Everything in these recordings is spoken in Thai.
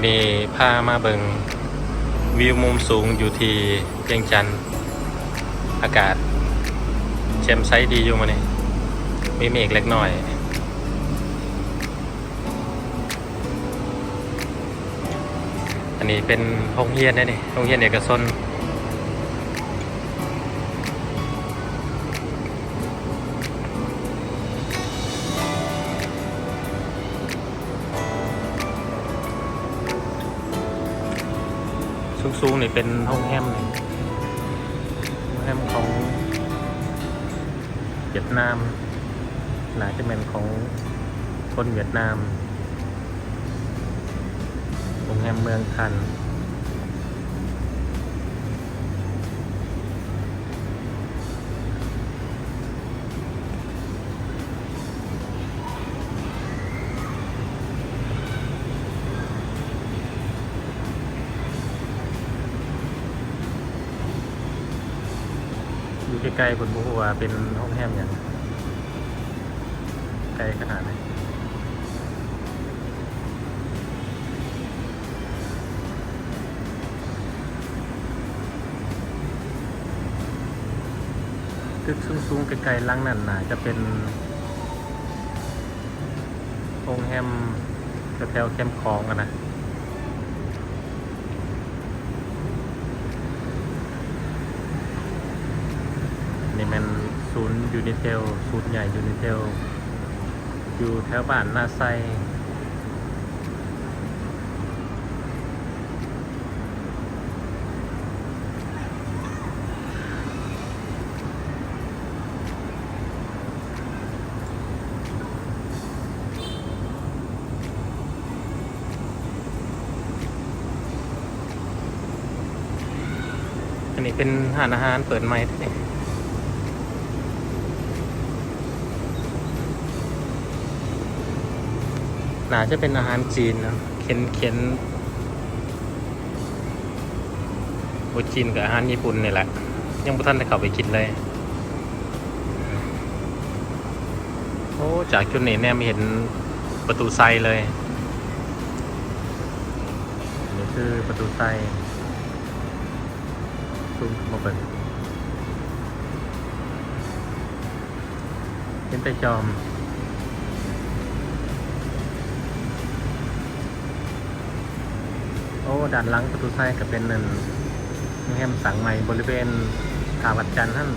วันนี้พามาเบิงวิวมุมสูงอยู่ที่เพียงจันทร์อากาศเชมไซดีอยู่มาเนี่มีเมฆเล็กน้อยอันนี้เป็นห้องเฮียนนะนี่ห้องเฮียนเอกชน สูงนี่เป็นห้องแฮมนี่โรงแฮมของเวียดนามน่าจะเป็นของคนเวียดนามโรงแรมเมืองทัน อยู่ใกล้ๆบนบุหัวาเป็นห้องแฮมอย่างไกลขนาดไหนตึกสูงๆไกลๆหลังนั่นน่ะจะเป็นโรงแฮมแถวแคมป์คลองอะนะ นี่มันศูนย์ยูนิเทลศูนย์ใหญ่ยูนิเทลอยู่แถวบ้านนาไซอันนี้เป็นร้านอาหารเปิดใหม่ นี่น่าจะเป็นอาหารจีนนะเข็นเข็นโอจีนกับอาหารญี่ปุ่นนี่แหละ ยังบ่ทันได้เข้าไปกินเลย โอ้ จากจุดนี้เนี่ยไม่เห็นประตูไซเลย นี่คือประตูไซซูมมาเปิดเห็นแต่จอม อ้ด้านหลังประตูท้ายก็เป็นนั่นแฮมสังใหม่บริเวณทาวัดจันทร์ท่าน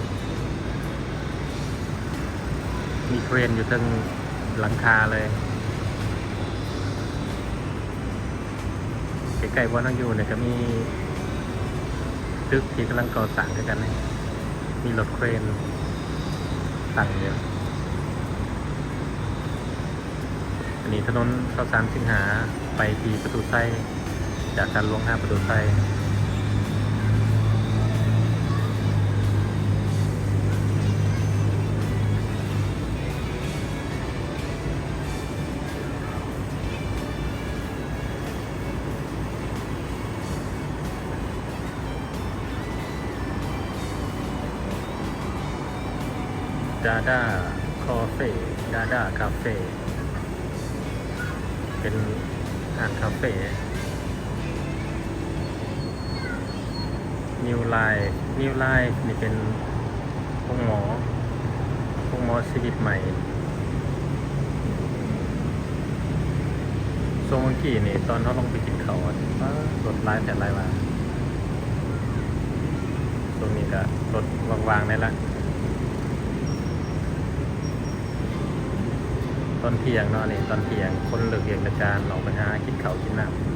มีเครนอยู่ตรงหลังคาเลยใกล้ๆว่าน้องอยู่เนี่ยก็มีตึกที่กำลังก่อสร้างกันเนะมีรถเครนตั้งอยู่อันนี้ถนนข้าวสารสิงหาไปที่ประตูไส้ จากการลวงห้าประตูไทยดาด้าคาเฟ่ดาด้าคาเฟ่เป็นอ่านคาเฟ่ นิวไลน์นิวไลน์นี่เป็นพงหมอพงหมอชีวิตใหม่โซงเมื่อกี้นี่ตอนเขาลงไปกินเขาวอะว้ารถไล่แต่ไล่มาตรงนี้ก็รถวางๆได้ละตอนเที่ยงเนาะนี่ตอนเที่ยงคนเลิกเรียนอาจารย์ออกไปหากินเขากินน้ำ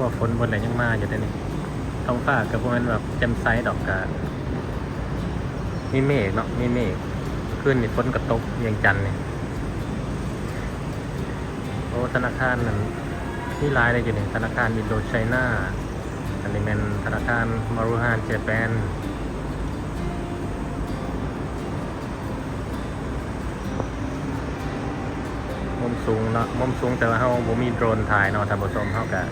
ว่าฝนบนไหนยังมาอยู่แต่นี่ท้องฟ้ากับพวกนั้นแบบแจ่มใสดอกกามีเมฆเนาะมีเมฆขึ้นนี่ฝนกระตกเวียงจันเนี่ยโอ้ธนาคารนั้นนี่ร้ายเลยอยู่นี่ธนาคารอินโดไชน่าอันนี้เป็นธนาคารมารุฮานเจแปนมุมสูงเนาะมุมสูงแต่ว่าเขาบ่มีโดรนถ่ายเนาะท่านผู้ชมเขากะ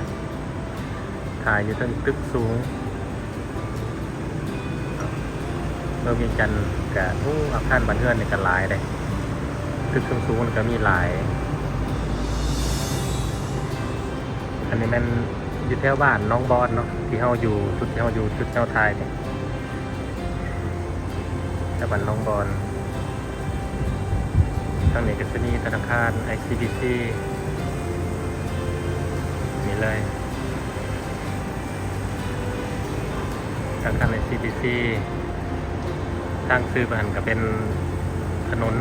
ถ่ายอยู่ตั้งตึกสูงเมืองเวียงจันกับอู้อาคารบ้านเรือนนี่ก็หลายเลยตึกสูงๆนี่ก็มีหลาย อันนี้มันอยู่แถวบ้านน้องบอนเนาะที่เฮาอยู่จุดที่เฮาอยู่จุดที่เฮาทายเนี่ยแถวบ้านน้องบอนทางนี้ก็จะมีธนาคาร ICBC นี่เลย ธนาคาร ICBC ทางซื้อผ่านก็เป็นถนน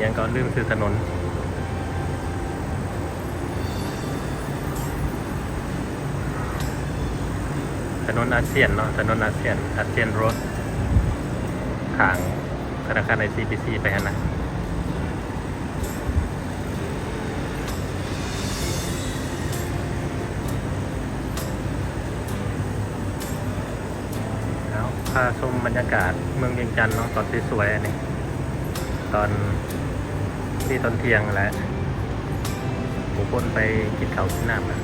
ยังก็ลืมซื้อถนนถนนอาเซียนเนาะถนนอาเซียนอาเซียนรถทางธนาคาร ICBC ไปนะาชมบรรยากาศเมืองเวียงจันทน์เนาะตอนสวยๆอันนี้ตอนที่ตอนเที่ยงแหละหมูคนไปกินข้าวกินน้ำนะ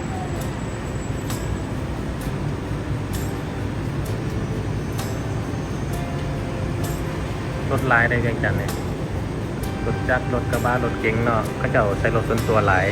รถลายได้เวียงจันทน์เนี่ยรถจักรรถกระบะรถเก๋งเนาะเขาเจ้าใช้รถส่วนตัวหลาย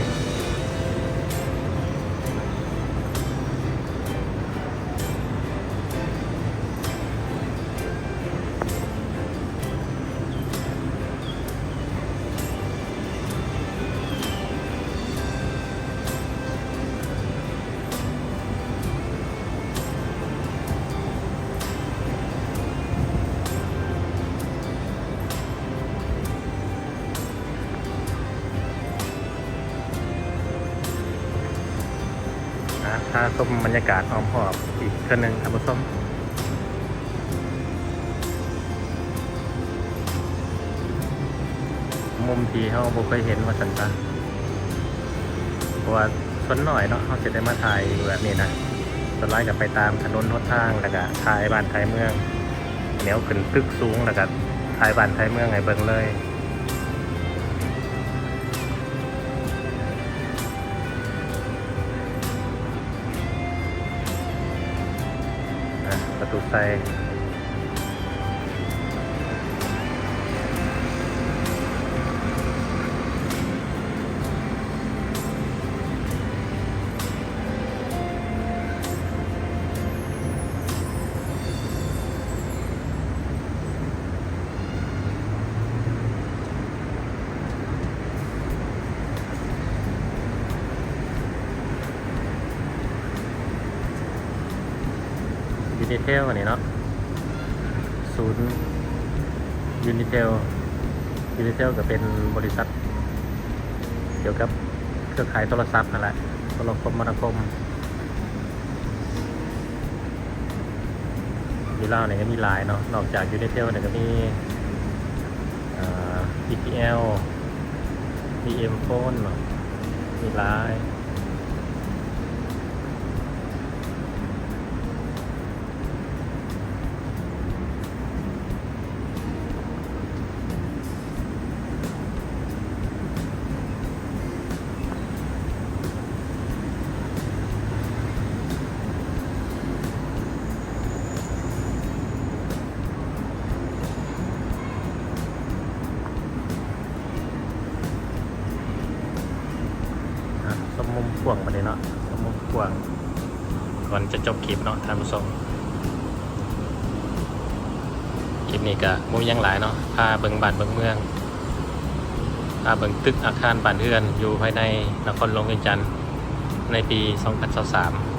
นะถ้าชมบรรยากาศหอมหอบอีกเท่านึงท่านผู้ชมมุมที่เขาบ่เคยเห็นว่าสันตาเพราะว่าส่วนหน่อยเนาะเขาจะได้มาถ่ายแบบนี้นะสไล่กับไปตามถนนหนทางแล้วก็ถ่ายบ้านถ่ายเมืองเหนียวขึ้นตึกสูงแล้วก็ถ่ายบ้านถ่ายเมืองให้เบิ่งเลย ตุไซ นิเทลอันนี้เนาะศูนย์ยูนิเทลยูนิเทลก็เป็นบริษัท เกี่ยวกับเครือข่ายโทรศัพท์นั่นแหละโทรคมนาคมยูเล่าเนี่ยก็มีหลายเนาะนอกจากยูนิเทลเนี่ยก็มีอ่า EPL มี M Phone เนมีหลาย กว่า ก่อนจะจบคลิปเนาะท่านผู้ชมคลิปนี้ก็มุมยังหลายเนาะพาเบิงบ้านเบิงเมืองพาเบิงตึกอาคารบ้านเรือนอยู่ภายในนครหลวงเวียงจันทร์ในปี 2023